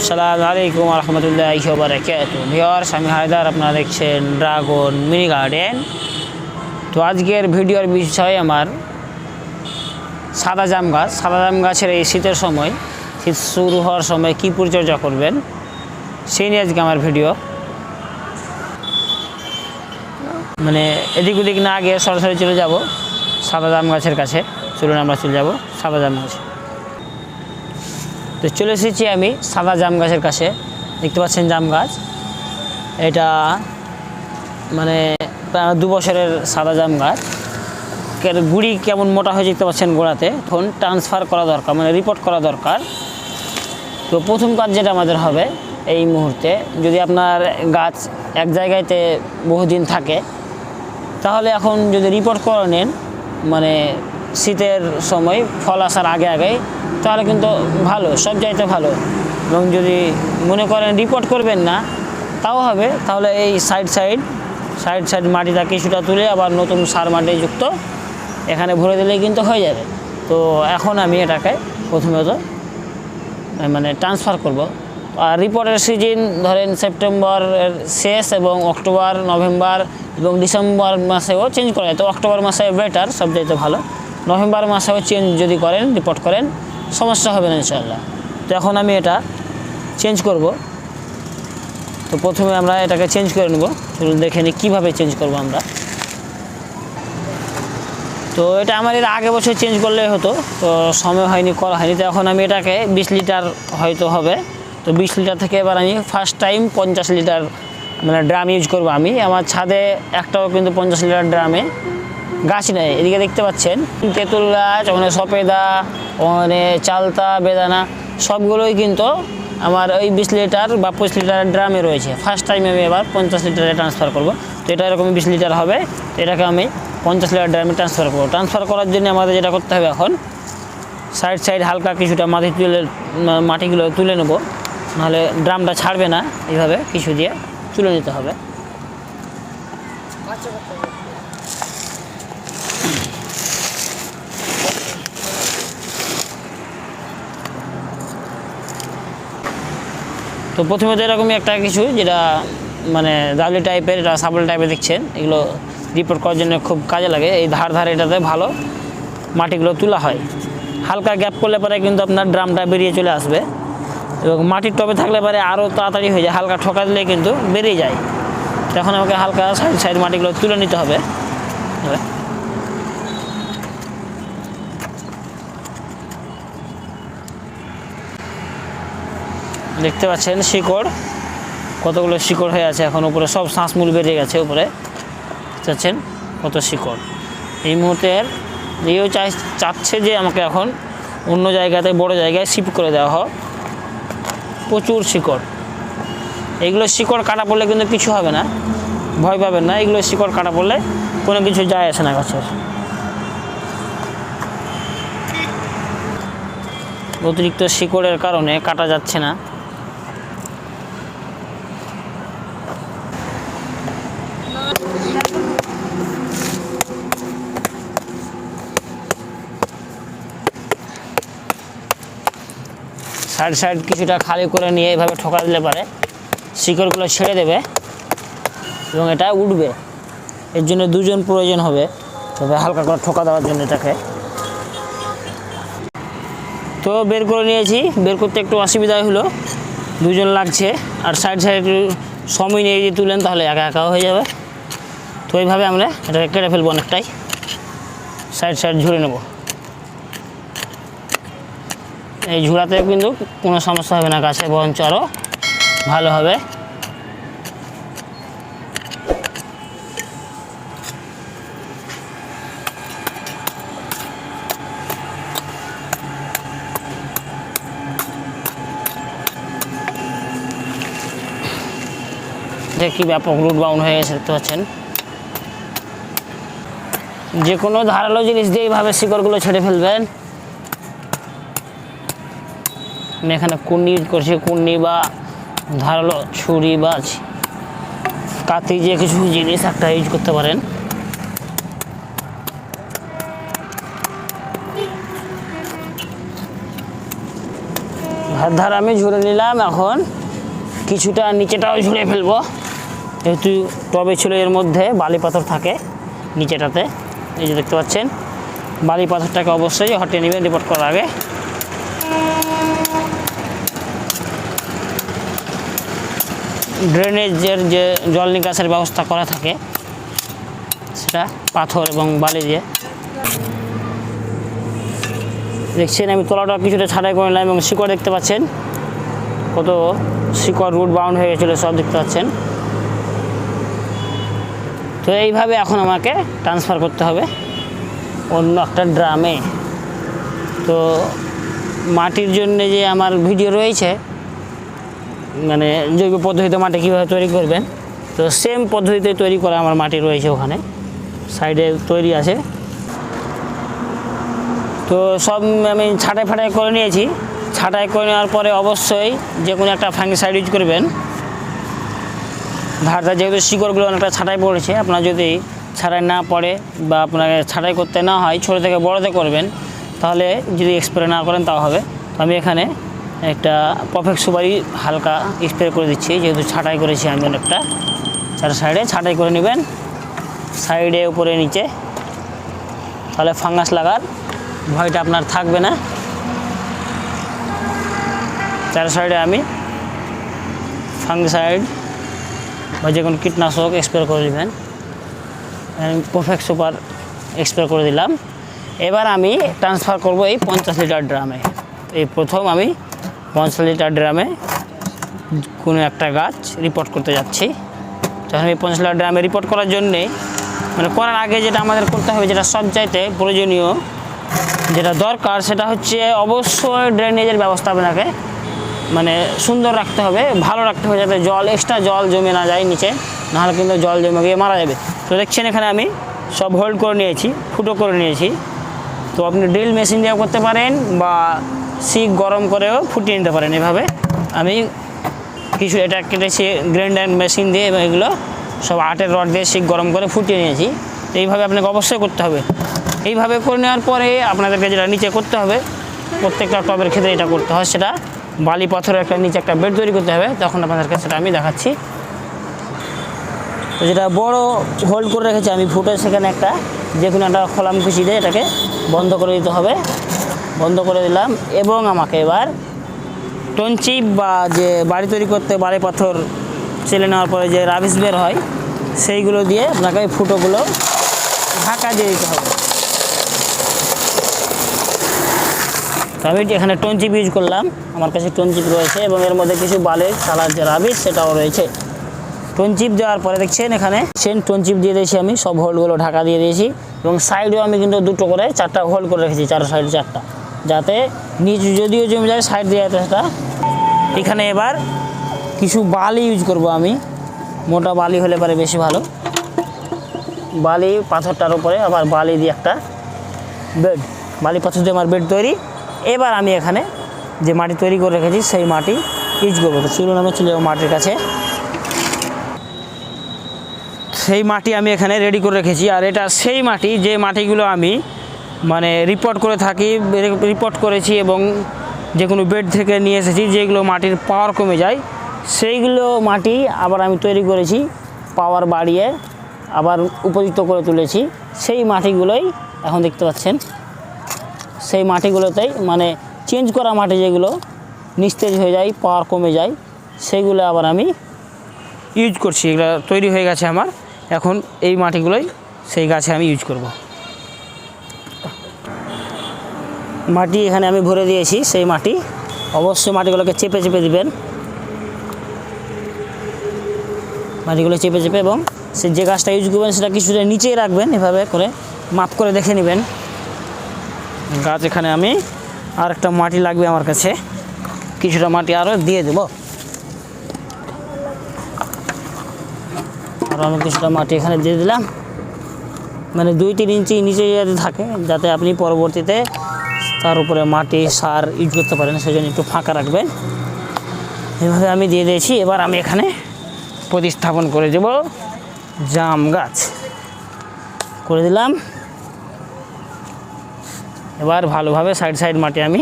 আসসালামু আলাইকুম রহমতুল্লাহ বারাকাতু ভিওর আমি হায়দার, আপনারা দেখছেন ড্রাগন মিনি গার্ডেন। তো আজকের ভিডিওর বিষয় আমার সাদা জাম গাছ। সাদা জাম গাছের এই শীতের সময়, শীত শুরু হওয়ার সময় কী পরিচর্যা করবেন, সেই নিয়ে আজকে আমার ভিডিও। মানে এদিক ওদিক না গিয়ে সরাসরি চলে যাব। সাদা জাম গাছের কাছে। চলুন আমরা চলে যাব সাদা জাম গাছে। তো চলে এসেছি আমি সাদা জাম গাছের কাছে। দেখতে পাচ্ছেন জাম গাছ। এটা মানে দু বছরের সাদা জাম গাছ। গুড়ি কেমন মোটা হয়ে দেখতে পাচ্ছেন গোড়াতে। তখন ট্রান্সফার করা দরকার মানে রিপোর্ট করা দরকার। তো প্রথম কাজ যেটা আমাদের হবে এই মুহূর্তে, যদি আপনার গাছ এক জায়গাতে বহুদিন থাকে, তাহলে এখন যদি রিপোর্ট করে নেন মানে শীতের সময় ফল আসার আগে আগে তাহলে কিন্তু ভালো, সব চাইতে ভালো। এবং যদি মনে করেন রিপোর্ট করবেন না, তাও হবে। তাহলে এই সাইড সাইড সাইড সাইড মাটিটা কিছুটা তুলে আবার নতুন সার মাটি যুক্ত, এখানে ভরে দিলেই কিন্তু হয়ে যাবে। তো এখন আমি এটাকে প্রথমত মানে ট্রান্সফার করব। আর রিপোর্টের সিজন ধরেন সেপ্টেম্বর শেষ এবং অক্টোবর নভেম্বর এবং ডিসেম্বর মাসেও চেঞ্জ করা যায়। তো অক্টোবর মাসে বেটার সবচাইতে ভালো। নভেম্বর মাসেও চেঞ্জ যদি করেন রিপোর্ট করেন, সমস্যা হবে না ইনশাল্লাহ তো এখন আমি এটা চেঞ্জ করব। তো প্রথমে আমরা এটাকে চেঞ্জ করে নেব। চলুন দেখে নিই কীভাবে চেঞ্জ করব আমরা। তো এটা আমার এর আগে বছর চেঞ্জ করলে হতো, তো সময় হয়নি, করা হয়নি। তো এখন আমি এটাকে বিশ লিটার হয়তো হবে। তো বিশ লিটার থেকে এবার আমি ফার্স্ট টাইম পঞ্চাশ লিটার মানে ড্রাম ইউজ করব আমি। আমার ছাদে একটাও কিন্তু পঞ্চাশ লিটার ড্রামে গাছ নেই, এদিকে দেখতে পাচ্ছেন। তেঁতুল গাছ, ওখানে সপেদা, ওখানে চালতা, বেদানা, সবগুলোই কিন্তু আমার ওই বিশ লিটার বা পঁচিশ লিটার ড্রামে রয়েছে। ফার্স্ট টাইম আমি এবার পঞ্চাশ লিটারে ট্রান্সফার করব। তো এটা এরকম বিশ লিটার হবে, এটাকে আমি পঞ্চাশ লিটার ড্রামে ট্রান্সফার করব। ট্রান্সফার করার জন্য আমাদের যেটা করতে হবে এখন সাইড সাইড হালকা কিছুটা মাটি তুলে, মাটিগুলো তুলে নেব। নাহলে ড্রামটা ছাড়বে না, এইভাবে কিছু দিয়ে তুলে নিতে হবে। তো প্রথমে তো এরকমই একটা কিছু যেটা মানে দাবলি টাইপের এটা সাবল টাইপের দেখছেন, এগুলো রিপোর্ট করার জন্য খুব কাজে লাগে। এই ধার ধারে এটাতে ভালো মাটিগুলো তোলা হয়। হালকা গ্যাপ করলে পরে কিন্তু আপনার ড্রামটা বেরিয়ে চলে আসবে। এবং মাটির টবে থাকলে পরে আরও তাড়াতাড়ি হয়ে যায়, হালকা ঠকা দিলে কিন্তু বেরিয়ে যায়। তখন আমাকে হালকা সাইড সাইড মাটিগুলো তুলে নিতে হবে। দেখতে পাচ্ছেন শিকড়। কতগুলো শিকড় হয়ে আছে এখন উপরে, সব শ্বাসমূল বেরিয়ে গেছে উপরে। চাচ্ছেন কত শিকড়। এই মুহূর্তের এও চাই চাচ্ছে যে আমাকে এখন অন্য জায়গাতে, বড় জায়গায় শিফট করে দেওয়া হোক। প্রচুর শিকড়। এগুলো শিকড় কাটা পড়লে কিন্তু কিছু হবে না। ভয় পাবেন না, এগুলো শিকড় কাটা পড়লে কোনো কিছু যায় আসে না গাছের। অতিরিক্ত শিকড়ের কারণে কাটা যাচ্ছে না। সাইড সাইড কিছুটা খালি করে নিয়ে এইভাবে ঠোকা দিলে পারে। শিকড়গুলো ছেড়ে দেবে এবং এটা উঠবে। এর জন্য দুজন প্রয়োজন হবে। তবে হালকা করে ঠোকা দেওয়ার জন্য এটাকে। তো বের করে নিয়েছি। বের করতে একটু অসুবিধা হলো। দুজন লাগছে। আর সাইড সাইড একটু সময় নিয়ে যদি তুলেন তাহলে একা একাও হয়ে যাবে। তো এইভাবে আমরা এটাকে কেটে ফেলব অনেকটাই। সাইড সাইড ঝুড়ে নেব। এই ঝুড়াতে কিন্তু কোনো সমস্যা হবে না, গাছে বরঞ্চ আরও ভালো হবে। দেখি ব্যাপক রুট বাউন্ড হয়ে গেছে, দেখতে পাচ্ছেন। যে কোনো ধারালো জিনিস দিয়ে এইভাবে শিকড়গুলো ছেড়ে ফেলবেন। আমি এখানে কুন্নি ইউজ করছি কুন্নি বা ধারালো ছুরি বা কাতি যে কিছু জিনিস একটা ইউজ করতে পারেন। ধার আমি ঝুড়ে নিলাম এখন। কিছুটা নিচেটাও ঝুড়ে ফেলব। যেহেতু টবে ছিল এর মধ্যে, বালি পাথর থাকে নিচেটাতে। এই যে দেখতে পাচ্ছেন, বালি পাথরটাকে অবশ্যই হটিয়ে নেবেন রিপোর্ট করার আগে। ড্রেনেজের যে জল নিকাশের ব্যবস্থা করা থাকে, সেটা পাথর এবং বালি দিয়ে। দেখছেন, আমি তলাটা কিছুটা ছাড়াই করে নিলাম এবং শিকড় দেখতে পাচ্ছেন। কত শিকড় রুট বাউন্ড হয়ে গেছিল, সব দেখতে পাচ্ছেন। তো এইভাবে এখন আমাকে ট্রান্সফার করতে হবে অন্য একটা ড্রামে। তো মাটির জন্য যে আমার ভিডিও রয়েছে মানে জৈব পদ্ধতিতে মাটি কীভাবে তৈরি করবেন? তো সেম পদ্ধতিতে তৈরি করা আমার মাটি রয়েছে ওখানে। সাইডে তৈরি আছে। তো সব আমি ছাটাই ফাটাই করে নিয়েছি। ছাটাই করে নেওয়ার পরে অবশ্যই যে কোনো একটা ফাঙ্গিসাইড ইউজ করবেন। ধারটা যেহেতু শিকড়গুলো অনেকটা ছাটাই পড়েছে, আপনার যদি ছাটাই না পড়ে বা আপনাকে ছাটাই করতে না হয়, ছোটো থেকে বড়োতে করবেন, তাহলে যদি স্প্রে না করেন তাও হবে। আমি এখানে একটা পারফেক্ট সুপারি হালকা স্প্রে করে দিচ্ছি। যেহেতু ছাটাই করেছি আমি অনেকটা। চার সাইডে ছাটাই করে নেবেন। সাইডে, উপরে, নিচে। তাহলে ফাঙ্গাস লাগার ভয়টা আপনার থাকবে না। চার সাইডে আমি ফাঙ্গিসাইড বা যে কোনো কীটনাশক স্প্রে করে নেবেন। পারফেক্ট সুপার স্প্রে করে দিলাম। এবার আমি ট্রান্সফার করব এই পঞ্চাশ লিটার ড্রামে এই প্রথম আমি পঞ্চাশ লিটার ড্রামে কোনো একটা গাছ রিপোর্ট করতে যাচ্ছি। যখন এই পঞ্চাশ লিটার ড্রামে রিপোর্ট করার জন্যে মানে করার আগে যেটা আমাদের করতে হবে, যেটা সবচাইতে প্রয়োজনীয়, যেটা দরকার, সেটা হচ্ছে অবশ্যই ড্রেনেজের ব্যবস্থা আপনাকে মানে সুন্দর রাখতে হবে, ভালো রাখতে হবে যাতে জল এক্সট্রা জল জমে না যায় নিচে, নাহলে কিন্তু জল জমে গিয়ে মারা যাবে। তো দেখছেন এখানে আমি সব হোল্ড করে নিয়েছি, ফুটো করে নিয়েছি। তো আপনি ড্রিল মেশিন দিয়েও করতে পারেন বা শিক গরম করেও ফুটিয়ে নিতে পারেন এভাবে। আমি কিছু এটা কেটেছি গ্রাইন্ডার মেশিন দিয়ে এগুলো সব আটের রড দিয়ে শিক গরম করে ফুটিয়ে নিয়েছি। এইভাবে আপনাকে অবশ্যই করতে হবে। এইভাবে করে নেওয়ার পরে আপনাদেরকে যেটা নিচে করতে হবে, প্রত্যেকটা টবের ক্ষেত্রে এটা করতে হয়। সেটা বালি পাথরের একটা নিচে একটা বেড তৈরি করতে হবে। তখন আপনাদেরকে সেটা আমি দেখাচ্ছি। যেটা বড় হোল্ড করে রেখেছি আমি ফুটে সেখানে একটা যে কোনো একটা খোলাম খুশি দিয়ে এটাকে বন্ধ করে দিতে হবে। বন্ধ করে দিলাম এবং আমাকে এবার টনচিপ বা যে বাড়ি তৈরি করতে বাড়ি পাথর চেলে নেওয়ার পরে যে রাবিশ বের হয়, সেইগুলো দিয়ে আপনাকে ওই ফুটোগুলো ঢাকা দিয়ে দিতে হবে। আমি এখানে টনচিপ ইউজ করলাম। আমার কাছে টনচিপ রয়েছে এবং এর মধ্যে কিছু বালের চালার যে রাবিশ, সেটাও রয়েছে। টনচিপ দেওয়ার পরে দেখছেন এখানে সেন টনচিপ দিয়ে দিয়েছি আমি, সব হোলগুলো ঢাকা দিয়ে দিয়েছি এবং সাইডেও আমি কিন্তু দুটো করে, চারটা হোল করে রেখেছি, চার সাইডে চারটা। যাতে নিচ যদিও জমে যায় সাইড দিয়ে যাতে সেটা। এখানে এবার কিছু বালি ইউজ করব আমি। মোটা বালি হলে পারে বেশি ভালো। বালি পাথরটার উপরে আবার বালি দিয়ে একটা বেড বালি পাথর দিয়ে আমার বেড তৈরি। এবার আমি এখানে যে মাটি তৈরি করে রেখেছি সেই মাটি ইউজ করব। তো চলুন আমি চলে যাব মাটির কাছে। সেই মাটি আমি এখানে রেডি করে রেখেছি। আর এটা সেই মাটি, যে মাটিগুলো আমি মানে রিপোর্ট করে থাকি রিপোর্ট করেছি এবং যে কোনো বেড থেকে নিয়ে এসেছি, যেগুলো মাটির পাওয়ার কমে যায়, সেইগুলো মাটি আবার আমি তৈরি করেছি পাওয়ার বাড়িয়ে আবার উপযুক্ত করে তুলেছি। সেই মাটিগুলোই এখন দেখতে পাচ্ছেন। সেই মাটিগুলোতেই মানে চেঞ্জ করা মাটি যেগুলো, নিস্তেজ হয়ে যায় পাওয়ার কমে যায় সেইগুলো আবার আমি ইউজ করছি। এগুলো তৈরি হয়ে গেছে আমার। এখন এই মাটিগুলোই সেই গাছে আমি ইউজ করব। মাটি এখানে আমি ভরে দিয়েছি, সেই মাটি। অবশ্যই মাটিগুলোকে চেপে চেপে দিবেন। মাটিগুলো চেপে চেপে এবং সে যে গাছটা ইউজ করবেন সেটা কিছুটা নিচেই রাখবেন, এভাবে করে মাপ করে দেখে নেবেন। গাছ এখানে আমি আর একটা মাটি লাগবে আমার কাছে। কিছুটা মাটি আরও দিয়ে দেবো। আর আমি কিছুটা মাটি এখানে দিয়ে দিলাম। মানে দুই তিন ইঞ্চি নিচে যাতে থাকে, যাতে আপনি পরবর্তীতে তার উপরে মাটি, সার ইউজ করতে পারেন সেই জন্য একটু ফাঁকা রাখবেন। এভাবে আমি দিয়ে দিয়েছি, এবার আমি এখানে প্রতিস্থাপন করে দেব জাম গাছ। করে দিলাম। এবার ভালোভাবে সাইড সাইড মাটি আমি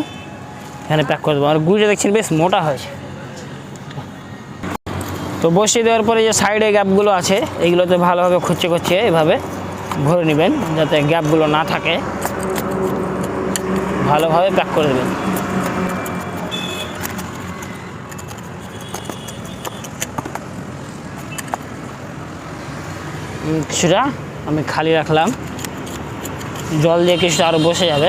এখানে প্যাক করে দেবো। আর গুড়িটা দেখছেন, বেশ মোটা হয়েছে তো বসিয়ে দেওয়ার পরে যে সাইডে গ্যাপগুলো আছে এইগুলোতে ভালোভাবে খুঁচে খুঁচে এভাবে ভরে নেবেন, যাতে গ্যাপগুলো না থাকে। ভালোভাবে প্যাক করে দেবেন কিছুটা আমি খালি রাখলাম। জল দিয়ে কিছুটা আরও বসে যাবে।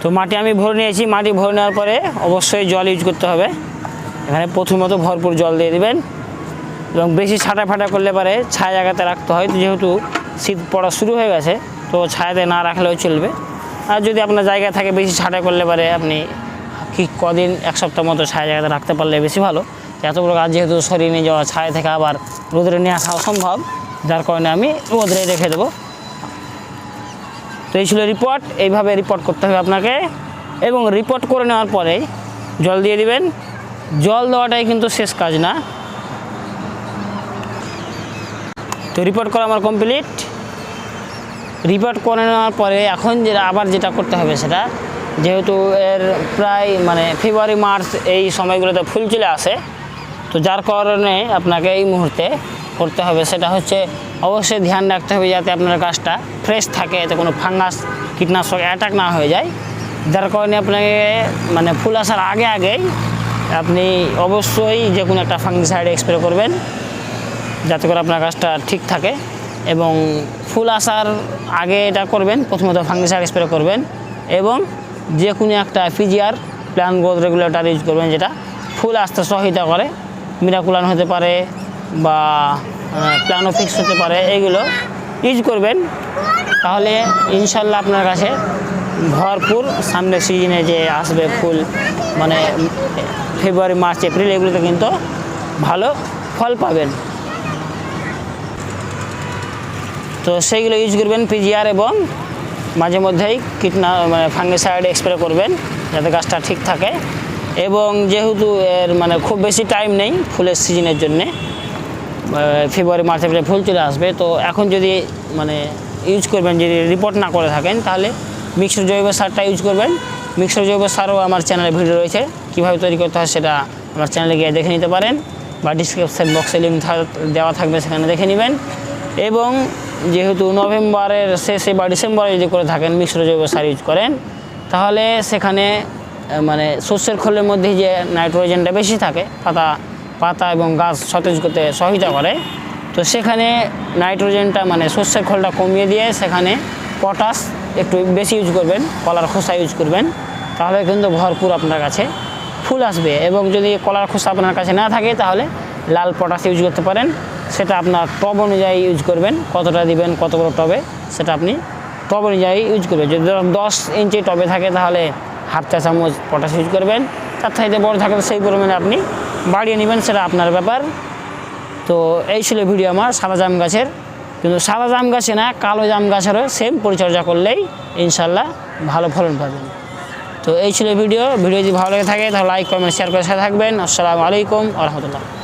তো মাটি আমি ভরে নিয়েছি। মাটি ভরে নেওয়ার পরে অবশ্যই জল ইউজ করতে হবে। এখানে প্রথমত ভরপুর জল দিয়ে দিবেন। এবং বেশি ছাটা ফাটা করলে পারে ছায়া জায়গাতে রাখতে হয়। যেহেতু শীত পড়া শুরু হয়ে গেছে, তো ছায়াতে না রাখলেও চলবে। আর যদি আপনার জায়গা থাকে বেশি ছাটা করলে পারে আপনি কি কদিন, এক সপ্তাহ মতো ছায়া জায়গাতে রাখতে পারলে বেশি ভালো। এত বড় গাছ যেহেতু সরিয়ে নিয়ে যাওয়া, ছায়া থেকে আবার রোদরে নিয়ে আসা অসম্ভব, যার কারণে আমি রোদরে রেখে দেবো। তো এই ছিল রিপোর্ট এইভাবে রিপোর্ট করতে হবে আপনাকে। এবং রিপোর্ট করে নেওয়ার পরে জল দিয়ে দিবেন। জল দেওয়াটাই কিন্তু শেষ কাজ না। তো রিপোর্ট করা আমার কমপ্লিট রিপোর্ট করে নেওয়ার পরে এখন যেটা আবার যেটা করতে হবে সেটা, যেহেতু এর প্রায় মানে ফেব্রুয়ারি মার্চ এই সময়গুলোতে ফুল চলে আসে, তো যার কারণে আপনাকে এই মুহূর্তে করতে হবে সেটা হচ্ছে অবশ্যই ধ্যান রাখতে হবে যাতে আপনার গাছটা ফ্রেশ থাকে, এতে কোনো ফাঙ্গাস কীটনাশক অ্যাটাক না হয়ে যায়। যার কারণে আপনাকে মানে ফুল আসার আগে আগেই আপনি অবশ্যই যে কোনো একটা ফাঙ্গিসাইড স্প্রে করবেন। যাতে করে আপনার গাছটা ঠিক থাকে এবং ফুল আসার আগে এটা করবেন, প্রথমত ফাঙ্গিসাইড স্প্রে করবেন এবং যে কোনো একটা PGR plant growth regulator use করবেন যেটা ফুল আসতে সহায়তা করে মিরাকুলান হতে পারে বা প্ল্যানোফিক্স হতে পারে, এগুলো ইউজ করবেন। তাহলে ইনশাল্লাহ আপনার কাছে ভরপুর সামনের সিজনে যে আসবে ফুল মানে ফেব্রুয়ারি মার্চ এপ্রিল এগুলোতে কিন্তু ভালো ফল পাবেন। তো সেইগুলো ইউজ করবেন পিজিআর এবং মাঝে মধ্যেই কীটনা মানে ফাঙ্গিসাইড স্প্রে করবেন যাতে গাছটা ঠিক থাকে। এবং যেহেতু এর মানে খুব বেশি টাইম নেই ফুলের সিজনের জন্যে ফেব্রুয়ারি মার্চ এপ্রিলে ফুল চলে আসবে। তো এখন যদি মানে ইউজ করবেন, যদি রিপোর্ট না করে থাকেন, তাহলে মিক্সড জৈব সারটা ইউজ করবেন। মিক্সড জৈব সারও আমার চ্যানেলে ভিডিও রয়েছে। কীভাবে তৈরি করতে হয় সেটা আমার চ্যানেলে গিয়ে দেখে নিতে পারেন। বা ডিসক্রিপশন বক্সে লিঙ্ক দেওয়া থাকবে সেখানে দেখে নেবেন। এবং যেহেতু নভেম্বরের শেষে বা ডিসেম্বরে যদি করে থাকেন, মিশ্র জৈব সার ইউজ করেন, তাহলে সেখানে মানে শস্যের খোলের মধ্যে যে নাইট্রোজেনটা বেশি থাকে, পাতা পাতা এবং গাছ সতেজ করতে সহায়তা করে, তো সেখানে নাইট্রোজেনটা মানে শস্যের খোলটা কমিয়ে দিয়ে সেখানে পটাশ একটু বেশি ইউজ করবেন, কলার খোসা ইউজ করবেন, তাহলে কিন্তু ভরপুর আপনার কাছে ফুল আসবে এবং যদি কলার খোসা আপনার কাছে না থাকে, তাহলে লাল পটাশ ইউজ করতে পারেন। সেটা আপনার টব অনুযায়ী ইউজ করবেন। কতটা দিবেন, কত বড় টবে, সেটা আপনি টব অনুযায়ী ইউজ করবেন। যদি ধরুন দশ ইঞ্চি টবে থাকে, তাহলে হাফ চা চামচ পটাশ ইউজ করবেন। তার চাইতে বড় থাকে সেই পরিমাণে আপনি বাড়িয়ে নেবেন, সেটা আপনার ব্যাপার। তো এই ছিল ভিডিও আমার সাদা জাম গাছের। কিন্তু সাদা জাম গাছে না, কালো জাম গাছেরও সেম পরিচর্যা করলেই ইনশাল্লাহ ভালো ফলন পাবেন। তো এই ছিল ভিডিও। ভিডিও যদি ভালো লেগে থাকে, তাহলে লাইক কমেন্ট শেয়ার করে সাথে থাকবেন। আসসালামু আলাইকুম আ রহমতুল্লাহ।